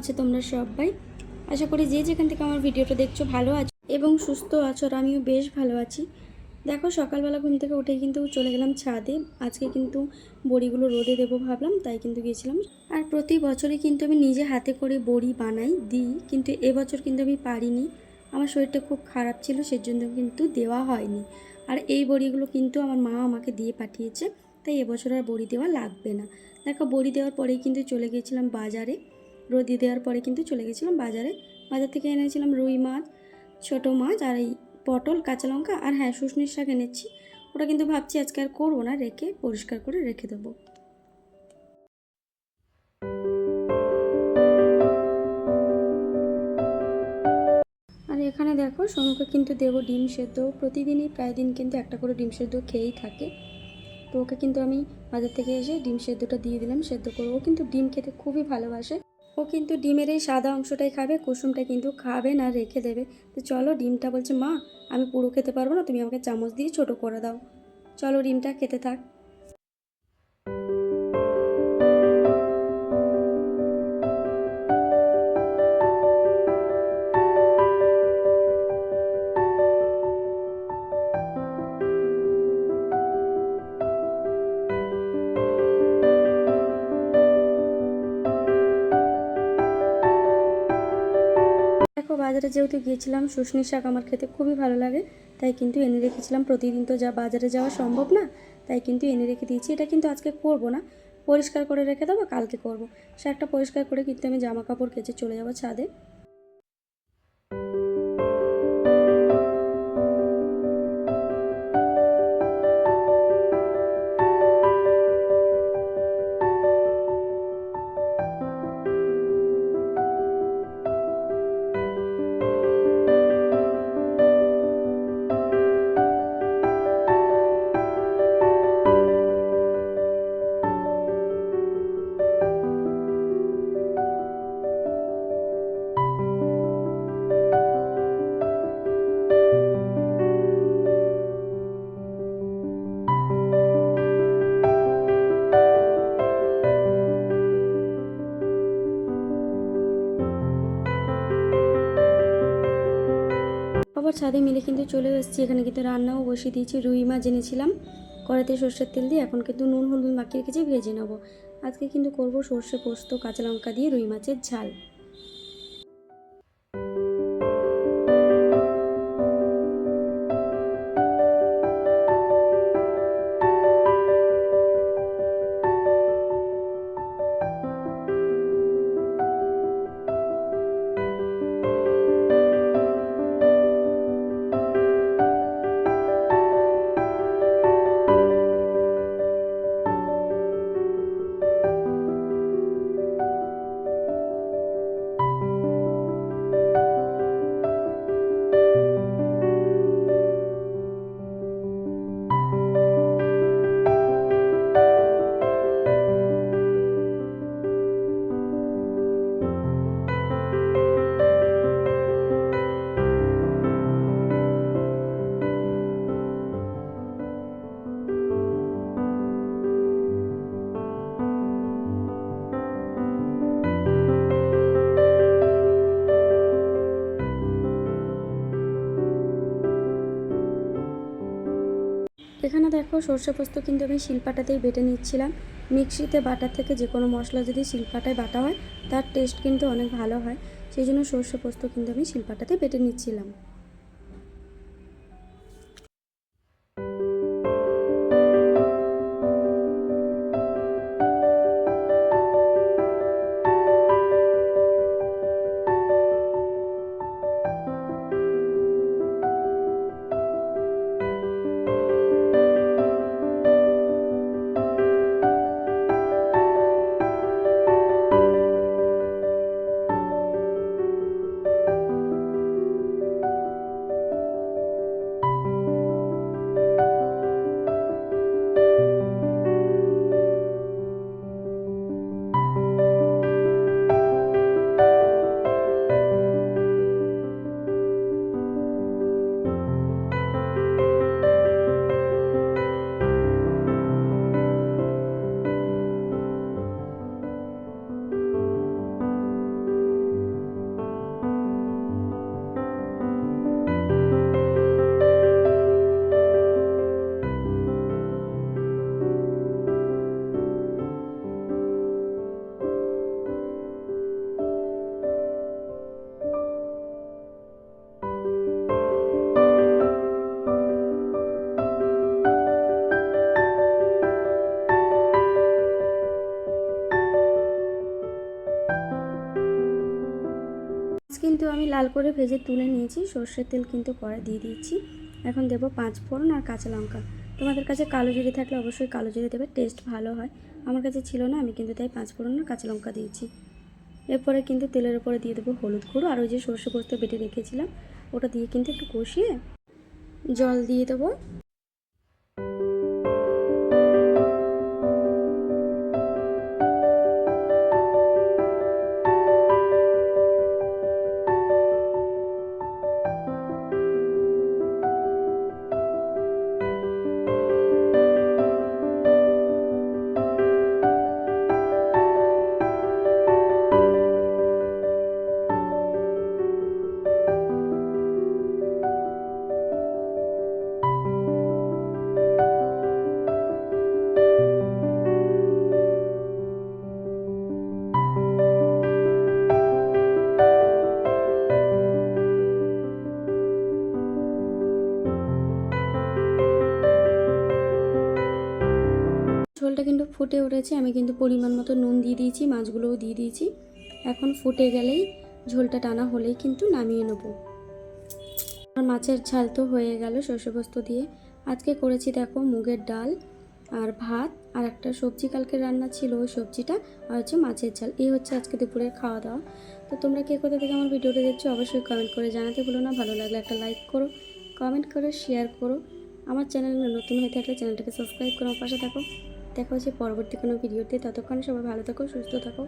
আছে তোমরা সবাই। আশা করি যে যেখান থেকে আমার ভিডিওটা দেখছ ভালো আছো এবং সুস্থ আছো আর আমিও বেশ ভালো আছি। দেখো, সকালবেলা ঘুম থেকে উঠে কিন্তু চলে গেলাম ছাদে। আজকে কিন্তু বড়িগুলো রোদে দেবো ভাবলাম, তাই কিন্তু গিয়েছিলাম। আর প্রতি বছরই কিন্তু আমি নিজে হাতে করে বড়ি বানাই, দিই, কিন্তু এবছর কিন্তু আমি পারিনি। আমার শরীরটা খুব খারাপ ছিল, সেজন্য কিন্তু দেওয়া হয়নি। আর এই বড়িগুলো কিন্তু আমার মা আমাকে দিয়ে পাঠিয়েছে, তাই এবছর আর বড়ি দেওয়া লাগবে না। দেখো, বড়ি দেওয়ার পরেই কিন্তু চলে গিয়েছিলাম বাজারে। রোদি দেওয়ার পরে কিন্তু চলে গেছিলাম বাজারে। বাজার থেকে এনেছিলাম রুই মাছ, ছোট মাছ আর এই পটল, কাঁচা লঙ্কা আর হ্যাঁ শুশনির শাক এনেছি। ওটা কিন্তু ভাবছি আজকে আর করব না, রেখে পরিষ্কার করে রেখে দেবো। আর এখানে দেখো সোনুকে কিন্তু দেবো ডিম সেদ্ধ। প্রতিদিনই প্রায় দিন কিন্তু একটা করে ডিম সেদ্ধ খেয়েই থাকে। তো ওকে কিন্তু আমি বাজার থেকে এসে ডিম সেদ্ধটা দিয়ে দিলাম, সেদ্ধ করে ও কিন্তু ডিম খেতে খুবই ভালোবাসে। ও কিন্তু ডিমের এই সাদা অংশটাই খাবে, কুসুমটা কিন্তু খাবে না, রেখে দেবে। তো চলো ডিমটা বলছে, মা, আমি পুরো খেতে পারব না, তুমি আমাকে চামচ দিয়ে ছোট করে দাও। চলো ডিমটা খেতে থাক। বাজারে যেহেতু গিয়েছিলাম, শুশনির শাক আমার খেতে খুবই ভালো লাগে, তাই কিন্তু এনে রেখেছিলাম। প্রতিদিন তো যা বাজারে যাওয়া সম্ভব না, তাই কিন্তু এনে রেখে দিয়েছি। এটা কিন্তু আজকে করব না, পরিষ্কার করে রেখে দেবো, কালকে করব। শাকটা পরিষ্কার করে কিন্তু আমি জামা কাপড় কেচে চলে যাব ছাদে। ছাদে মিলে কিন্তু চলে এসেছি। এখানে কিন্তু রান্নাও বসিয়ে দিয়েছি। রুই মাছ এনেছিলাম। কড়াতে সর্ষের তেল দিয়ে এখন কিন্তু নুন, হলুদ মাখিয়ে রেখেছি ভেজে নেব। আজকে কিন্তু করব সর্ষে পোস্ত, কাঁচা লঙ্কা দিয়ে রুই মাছের ঝাল। এখানে দেখো সর্ষে পোস্ত কিন্তু আমি শিলপাটাতেই বেটে নিচ্ছিলাম। মিক্সিতে বাটার থেকে যে কোনো মশলা যদি শিলপাটায় বাটা হয়, তার টেস্ট কিন্তু অনেক ভালো হয়। সেই জন্য সর্ষে পোস্ত কিন্তু আমি শিলপাটাতে বেটে নিচ্ছিলাম। লাল করে ভেজে তুলে নিয়েছি, সর্ষের তেল কিন্তু পরে দিয়ে দিয়েছি। এখন দেবো পাঁচ ফোড়ন আর কাঁচা লঙ্কা। তোমাদের কাছে কালো জিরে থাকলে অবশ্যই কালো জিরে দেবে, টেস্ট ভালো হয়। আমার কাছে ছিল না, আমি কিন্তু তাই পাঁচ ফোড়ন আর কাঁচা লঙ্কা দিয়েছি। এরপরে কিন্তু তেলের উপরে দিয়ে দেবো হলুদ গুঁড়ো আর ওই যে সর্ষে পোস্ত বেটে রেখেছিলাম, ওটা দিয়ে কিন্তু একটু কষিয়ে জল দিয়ে দেবো। ঝোলটা কিন্তু ফুটে উঠেছে। আমি কিন্তু পরিমাণ মতো নুন দিয়ে দিয়েছি, মাছগুলোও দিয়ে দিয়েছি। এখন ফুটে গেলেই ঝোলটা টানা হলেই কিন্তু নামিয়ে নেব। আর মাছের ঝাল তো হয়ে গেল শস্য বস্তু দিয়ে। আজকে করেছি দেখো মুগের ডাল আর ভাত আর একটা সবজি। কালকে রান্না ছিল ওই সবজিটা আর হচ্ছে মাছের ঝাল। এই হচ্ছে আজকে দুপুরের খাওয়া দাওয়া তো তোমরা কে কোথা থেকে আমার ভিডিওটা দেখছ অবশ্যই কমেন্ট করে জানাতে ভুলো না। ভালো লাগলে একটা লাইক করো কমেন্ট করে শেয়ার করো। আমার চ্যানেল নতুন হয়ে থাকলে চ্যানেলটাকে সাবস্ক্রাইব করো পাশে থাকো। দেখা হচ্ছে পরবর্তী কোনো ভিডিওতে। ততক্ষণ সবাই ভালো থাকো সুস্থ থাকো।